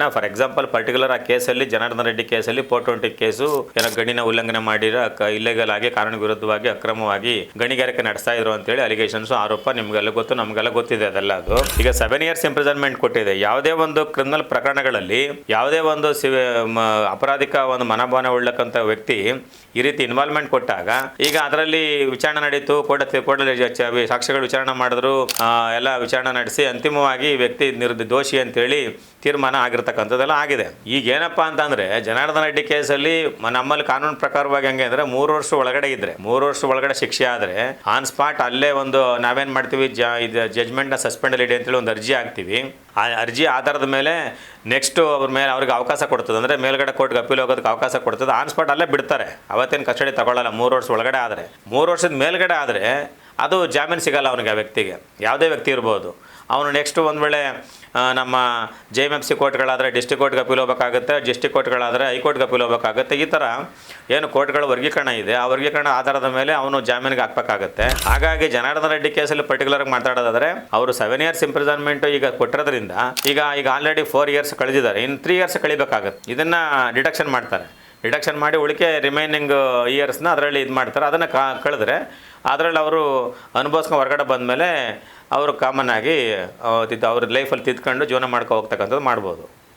ಇಂಪ್ಲಿಮೆಂಟ್ನ for example particular ಆ ಕೇಸಲ್ಲಿ ಜನಾರ್ದನ ರೆಡ್ಡಿ ಕೇಸಲ್ಲಿ ಫೋರ್ ಟ್ವೆಂಟಿ ಕೇಸು ಏನೋ ಗಣಿನ ಉಲ್ಲಂಘನೆ ಮಾಡಿರೋ ಇಲ್ಲೇಗಲ್ ಆಗಿ ಕಾನೂನು ವಿರುದ್ಧವಾಗಿ ಅಕ್ರಮವಾಗಿ ಗಣಿಗಾರಿಕೆ ನಡೆಸ್ತಾ ಇದ್ರು ಅಂತೇಳಿ ಅಲಿಗೇಷನ್ಸ್ ಆರೋಪ ನಿಮ್ಗೆಲ್ಲ ಗೊತ್ತು, ನಮ್ಗೆಲ್ಲ ಗೊತ್ತಿದೆ ಅದೆಲ್ಲ ಅದು. ಈಗ ಸೆವೆನ್ ಇಯರ್ಸ್ ಇಂಪ್ರಿಸನ್ಮೆಂಟ್ ಕೊಟ್ಟಿದೆ. ಯಾವುದೇ ಒಂದು ಕ್ರಿಮಿನಲ್ ಪ್ರಕರಣಗಳಲ್ಲಿ ಯಾವುದೇ ಒಂದು ಅಪರಾಧಿಕ ಒಂದು ಮನೋಭಾವನೆ ಉಳ್ಳಕ್ಕಂಥ ವ್ಯಕ್ತಿ ಈ ರೀತಿ ಇನ್ವಾಲ್ವ್ಮೆಂಟ್ ಕೊಟ್ಟಾಗ ಈಗ ಅದರಲ್ಲಿ ವಿಚಾರಣೆ ನಡೀತು, ಕೋರ್ಟ್ ಕೋರ್ಟಲ್ಲಿ ಸಾಕ್ಷ್ಯಗಳು ವಿಚಾರಣೆ ಮಾಡಿದ್ರು ಎಲ್ಲ ವಿಚಾರಣೆ ನಡೆಸಿ ಅಂತಿಮವಾಗಿ ವ್ಯಕ್ತಿ ನಿರ್ದ, ದೋಷಿ ಅಂತೇಳಿ ತೀರ್ಮಾನ ಆಗಿರ್ತಕ್ಕಂಥದ್ದೆಲ್ಲ ಆಗಿದೆ. ಈಗ ಏನಪ್ಪ ಅಂತಂದ್ರೆ, ಜನಾರ್ದನ ರೆಡ್ಡಿ ಕೇಸಲ್ಲಿ ನಮ್ಮಲ್ಲಿ ಕಾನೂನು ಪ್ರಕಾರವಾಗಿ ಹಂಗೆ ಅಂದ್ರೆ ಮೂರು ವರ್ಷ ಒಳಗಡೆ ಇದ್ರೆ, ಮೂರು ವರ್ಷ ಒಳಗಡೆ ಶಿಕ್ಷೆ ಆದ್ರೆ ಆನ್ ಸ್ಪಾಟ್ ಅಲ್ಲೇ ಒಂದು ನಾವೇನ್ ಮಾಡ್ತೀವಿ, ಜ ಜಜ್ಮೆಂಟ್ನ ಸಸ್ಪೆಂಡ್ ಇಡಿ ಅಂತೇಳಿ ಒಂದು ಅರ್ಜಿ ಹಾಕ್ತೀವಿ. ಆ ಅರ್ಜಿ ಆಧಾರದ ಮೇಲೆ ನೆಕ್ಸ್ಟ್ ಅವ್ರ ಮೇಲೆ ಅವ್ರಿಗೆ ಅವಕಾಶ ಕೊಡ್ತದೆ. ಅಂದರೆ ಮೇಲ್ಗಡೆ ಕೋರ್ಟ್ಗೆ ಅಪೀಲ್ ಹೋಗೋದಕ್ಕೆ ಅವಕಾಶ ಕೊಡ್ತದೆ. ಆನ್ ಸ್ಪಾಟ್ ಅಲ್ಲೇ ಬಿಡ್ತಾರೆ. ಅವತ್ತೇನು ಕಸ್ಟಡಿ ತಗೊಳ್ಳಲ್ಲ ಮೂರು ವರ್ಷ ಒಳಗಡೆ ಆದರೆ. ಮೂರು ವರ್ಷದ ಮೇಲ್ಗಡೆ ಆದರೆ ಅದು ಜಾಮೀನು ಸಿಗಲ್ಲ ಅವನಿಗೆ ಆ ವ್ಯಕ್ತಿಗೆ. ಯಾವುದೇ ವ್ಯಕ್ತಿ ಇರ್ಬೋದು. ಅವನು ನೆಕ್ಸ್ಟ್ ಒಂದು ವೇಳೆ ನಮ್ಮ ಜೆ ಎಂ ಎಫ್ ಸಿ ಕೋರ್ಟ್ಗಳಾದರೆ ಡಿಸ್ಟಿಕ್ ಕೋರ್ಟ್ಗೆ ಅಪೀಲ್ ಹೋಗಬೇಕಾಗುತ್ತೆ ಡಿಸ್ಟಿಕ್ ಕೋರ್ಟ್ಗಳಾದರೆ ಹೈಕೋರ್ಟ್ಗೆ ಅಪೀಲ್ ಹೋಗಬೇಕಾಗುತ್ತೆ ಈ ಥರ ಏನು ಕೋರ್ಟ್ಗಳ ವರ್ಗೀಕರಣ ಇದೆ. ಆ ವರ್ಗೀಕರಣ ಆಧಾರದ ಮೇಲೆ ಅವನು ಜಾಮೀನಿಗೆ ಹಾಕ್ಬೇಕಾಗುತ್ತೆ. ಹಾಗಾಗಿ ಜನಾರ್ದನ ರೆಡ್ಡಿ ಕೇಸಲ್ಲಿ ಪರ್ಟಿಕ್ಯುಲರ್ ಮಾತಾಡೋದಾದರೆ, ಅವರು ಸೆವೆನ್ ಇಯರ್ಸ್ ಇಂಪ್ರಿಸನ್ಮೆಂಟ್ ಈಗ ಕೊಟ್ಟಿರೋದ್ರಿಂದ, ಈಗ ಈಗ ಆಲ್ರೆಡಿ ಫೋರ್ ಇಯರ್ಸ್ ಕಳೆದಿದ್ದಾರೆ. ಇನ್ನು ತ್ರೀ ಇಯರ್ಸ್ ಕಳಿಬೇಕಾಗುತ್ತೆ. ಇದನ್ನು ಡಿಡಕ್ಷನ್ ಮಾಡ್ತಾರೆ. ಡಿಡಕ್ಷನ್ ಮಾಡಿ ಉಳಿಕೆ ರಿಮೈನಿಂಗ್ ಇಯರ್ಸ್ನ ಅದರಲ್ಲಿ ಇದು ಮಾಡ್ತಾರೆ. ಅದನ್ನು ಕಾ, ಕಳೆದ್ರೆ ಅದರಲ್ಲಿ ಅವರು ಅನುಭವಿಸ್ಕೊಂಡು ಹೊರಗಡೆ ಬಂದಮೇಲೆ ಅವರು ಕಾಮನ್ ಆಗಿ ಅವ್ರ ಲೈಫಲ್ಲಿ ತಿದ್ಕೊಂಡು ಜೀವನ ಮಾಡ್ಕೊ ಹೋಗ್ತಕ್ಕಂಥದ್ದು ಮಾಡ್ಬೋದು.